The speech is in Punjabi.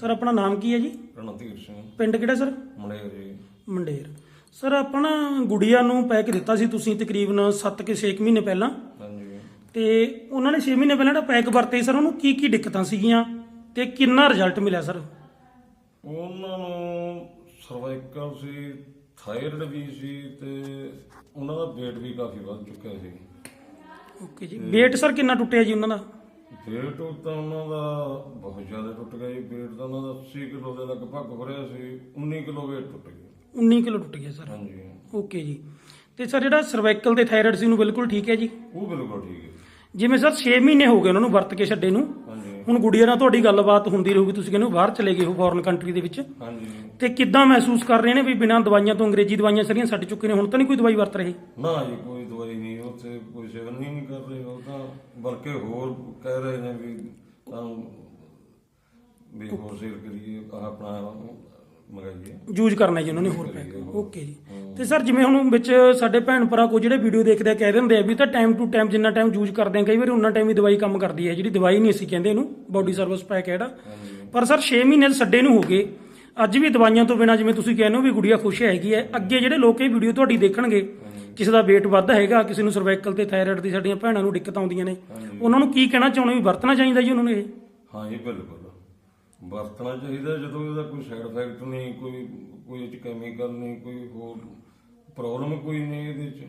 ਸਰ ਆਪਣਾ ਨਾਮ ਕੀ ਹੈ ਜੀ? ਰਣਧੀਰ ਸਿੰਘ। ਪਿੰਡ ਕਿਹੜਾ ਸਰ? ਮੰਡੇਰ ਜੀ। ਮੰਡੇਰ। ਸਰ ਆਪਣਾ ਗੁੜੀਆ ਨੂੰ ਪੈਕ ਦਿੱਤਾ ਸੀ ਤੁਸੀਂ ਤਕਰੀਬਨ 7 ਕਿ 6 ਮਹੀਨੇ ਪਹਿਲਾਂ। ਹਾਂਜੀ। ਤੇ ਉਹਨਾਂ ਨੇ 6 ਮਹੀਨੇ ਪਹਿਲਾਂ ਜਿਹੜਾ ਪੈਕ ਵਰਤੇ ਸਰ ਉਹਨੂੰ ਕੀ ਕੀ ਦਿੱਕਤਾਂ ਸੀਗੀਆਂ ਤੇ ਕਿੰਨਾ ਰਿਜ਼ਲਟ ਮਿਲਿਆ ਸਰ? ਉਹਨਾਂ ਨੂੰ ਸਰਵਾਈਕਲ ਸੀ ਥਾਇਰਾਇਡ ਵੀ ਸੀ ਤੇ ਉਹਨਾਂ ਦਾ weight ਵੀ ਕਾਫੀ ਵੱਧ ਚੁੱਕਿਆ ਸੀ। ਓਕੇ ਜੀ। weight ਸਰ ਕਿੰਨਾ ਟੁੱਟਿਆ ਜੀ ਉਹਨਾਂ ਦਾ? Weight ਤਾਂ ਉਹਨਾਂ ਦਾ ਬਹੁਤ ਜ਼ਿਆਦਾ ਟੁੱਟ ਗਿਆ ਜੀ weight ਤਾਂ ਉਹਨਾਂ ਦਾ 80 ਕਿਲੋ ਦੇ ਲਗਭਗ ਹੋ ਰਿਹਾ ਸੀ 19 ਕਿਲੋ weight ਟੁੱਟ ਗਿਆ। 19 ਕਿਲੋ ਟੁੱਟ ਗਿਆ ਸਰ। ਹਾਂਜੀ। ਓਕੇ ਜੀ। ਤੇ ਸਰ ਜਿਹੜਾ ਸਰਵਾਈਕਲ ਤੇ ਥਾਇਰਾਇਡ ਸੀ ਨੂੰ ਬਿਲਕੁਲ ਠੀਕ ਹੈ ਜੀ? ਉਹ ਬਿਲਕੁਲ ਠੀਕ ਹੈ। ਜਿਵੇਂ ਸਰ 6 ਮਹੀਨੇ ਹੋ ਗਏ ਉਹਨਾਂ ਨੂੰ ਵਰਤ ਕੇ ਛੱਡੇ ਨੂੰ। ਹਾਂਜੀ। ਹੁਣ ਗੁੜੀਆ ਨਾਲ ਤੁਹਾਡੀ ਗੱਲਬਾਤ ਹੁੰਦੀ ਰਹੂਗੀ ਤੁਸੀਂ ਕਹਿੰਦੇ ਹੋ ਬਾਹਰ ਚਲੇ ਗਏ ਹੋ ਫੋਰਨ ਕੰਟਰੀ ਦੇ ਵਿੱਚ। ਹਾਂਜੀ। ਤੇ ਕਿੱਦਾਂ ਮਹਿਸੂਸ ਕਰ ਰਹੇ ਨੇ ਵੀ ਬਿਨਾਂ ਦਵਾਈਆਂ ਤੋਂ ਅੰਗਰੇਜ਼ੀ ਦਵਾਈਆਂ ਸਾਰੀਆਂ ਛੱਡ ਚੁੱਕੇ ਨੇ ਹੁਣ ਤਾਂ ਨਹੀਂ ਕੋਈ ਦਵਾਈ ਵਰਤ ਰਹੇ? ਨਾ ਜੀ ਕੋਈ ਦਵਾਈ ਨਹੀਂ ਉੱਥੇ ਕੋਈ ਸੇਵਨ ਹੀ ਨਹੀਂ ਕਰ ਰਹੇ ਉਹ ਤਾਂ ਬਲਕਿ ਹੋਰ ਕਹਿ ਰਹੇ ਨੇ ਵੀ ਤਾਂ ਵੀ ਹੋਰ ਸੇਲ ਕਰੀਏ ਆਹ ਆਪਣਾ ਮਗਾਈਏ। ਯੂਜ਼ ਕਰਨਾ ਜੀ ਉਹਨਾਂ ਨੇ ਹੋਰ ਪੈਕ ਓਕੇ ਜੀ। ਤੇ ਸਰ ਜਿਵੇਂ ਹੁਣ ਵਿੱਚ ਸਾਡੇ ਭੈਣ ਭਰਾ ਕੋ ਜਿਹੜੇ ਵੀਡੀਓ ਦੇਖਦੇ ਆ ਕਹਿ ਦਿੰਦੇ ਆ ਵੀ ਤਾਂ ਟਾਈਮ ਟੂ ਟਾਈਮ ਜਿੰਨਾ ਟਾਈਮ ਯੂਜ਼ ਕਰਦੇ ਆ ਕਈ ਵਾਰੀ ਉਹਨਾਂ ਟਾਈਮ ਹੀ ਦਵਾਈ ਕੰਮ ਕਰਦੀ ਹੈ ਜਿਹੜੀ ਦਵਾਈ ਨਹੀਂ ਅਸੀਂ ਕਹਿੰਦੇ ਇਹਨੂੰ ਬਾਡੀ ਸਰਵਿਸ ਪੈਕ ਹੈ ਜਿਹੜਾ ਪਰ ਸਰ 6 ਮਹੀਨੇ ਛੱਡੇ ਨੂੰ ਹੋ ਗਏ ਅੱਜ ਵੀ ਦਵਾਈਆਂ ਤੋਂ ਬਿਨਾ ਜਿਵੇਂ ਤੁਸੀਂ ਕਹਿੰਦੇ ਹੋ ਵੀ ਗੁੜੀਆ ਖੁਸ਼ ਹੈਗੀ ਹੈ ਅੱਗੇ ਜਿਹੜੇ ਲੋਕ ਇਹ ਵੀਡੀਓ ਤੁਹਾਡੀ ਦੇਖਣਗੇ ਕਿਸੇ ਦਾ weight ਵੱਧ ਹੈਗਾ ਕਿਸੇ ਨੂੰ ਸਰਵਾਈਕਲ ਤੇ ਥਾਇਰਾਇਡ ਦੀ ਸਾਡੀਆਂ ਭੈਣਾਂ ਨੂੰ ਦਿੱਕਤ ਆਉਂਦੀਆਂ ਨੇ। ਉਹਨਾਂ ਨੂੰ ਕੀ ਕਹਿਣਾ ਚਾਹੁੰਦੇ ਵੀ ਵਰਤਣਾ ਚਾਹੀਦਾ ਜੀ ਉਹਨਾਂ ਨੂੰ ਇਹ? ਹਾਂ ਜੀ ਬਿਲਕੁਲ। ਵਰਤਣਾ ਚਾਹੀਦਾ ਜਦੋਂ ਇਹਦਾ ਕੋਈ ਸਾਈਡ ਇਫੈਕਟ ਨਹੀਂ ਕੋਈ ਕੋਈ ਇਹ ਚ ਕੈਮੀਕਲ ਨਹੀਂ ਕੋਈ ਹੋਰ ਪ੍ਰੋਬਲਮ ਕੋਈ ਨਹੀਂ ਇਹਦੇ ਚ।